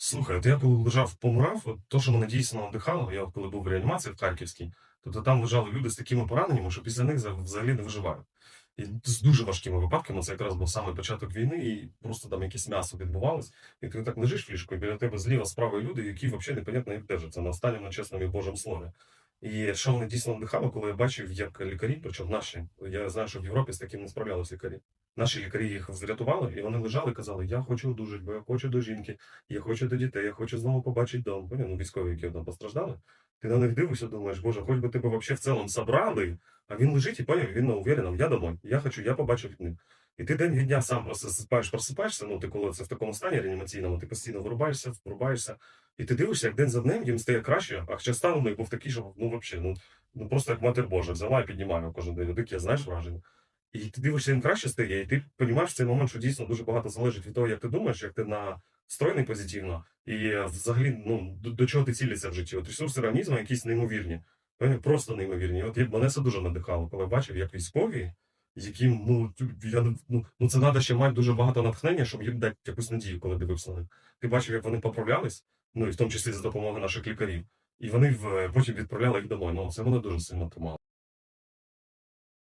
Слухай, от я коли лежав, помирав, от то, що мене дійсно надихало, я от коли був в реанімації в Харківській, тобто там лежали люди з такими пораненнями, що після них взагалі не виживають. І з дуже важкими випадками, це якраз був саме початок війни, і просто там якесь м'ясо відбувалось, і ти так лежиш в ліжку, і біля тебе зліва справа люди, які взагалі непонятно як держаться на останньому чесному і Божому слові. І що мене дійсно надихало, коли я бачив, як лікарі, причому наші, я знаю, що в Європі з таким не справлялись лікарі. Наші лікарі їх врятували, і вони лежали і казали: Я хочу одужати, бо я хочу до жінки, я хочу до дітей, я хочу знову побачити дом. Ну, військові, які там постраждали. Ти на них дивишся, думаєш, боже, хоч би тебе вообще в цілому собрали, а він лежить і поняв, він увереном, я домой, я хочу, я побачив них. І ти день від дня сам просипаєш, просипаєшся, ну ти коли це в такому стані реанімаційному, ти постійно вирубаєшся, врубаєшся, і ти дивишся, як день за днем їм стає краще, а хоча стан у них був такий, що ну взагалі, ну, ну просто як матір Божа, взяла і піднімає кожен день. Таке, знаєш, враження. І ти дивишся, їм краще стає, і ти розумієш в цей момент, що дійсно дуже багато залежить від того, як ти думаєш, як ти настроєний позитивно, і взагалі ну, до, до чого ти цілишся в житті. От ресурси організму якісь неймовірні, просто неймовірні. От мене це дуже надихало, коли бачив, як військові, яким ну, я, ну, ну це треба ще мати дуже багато натхнення, щоб їм дати якусь надію, коли дивився на них. Ти бачив, як вони поправлялись, ну і в тому числі за допомогою наших лікарів. І вони потім відправляли їх домой. Ну, це мене дуже сильно тримало.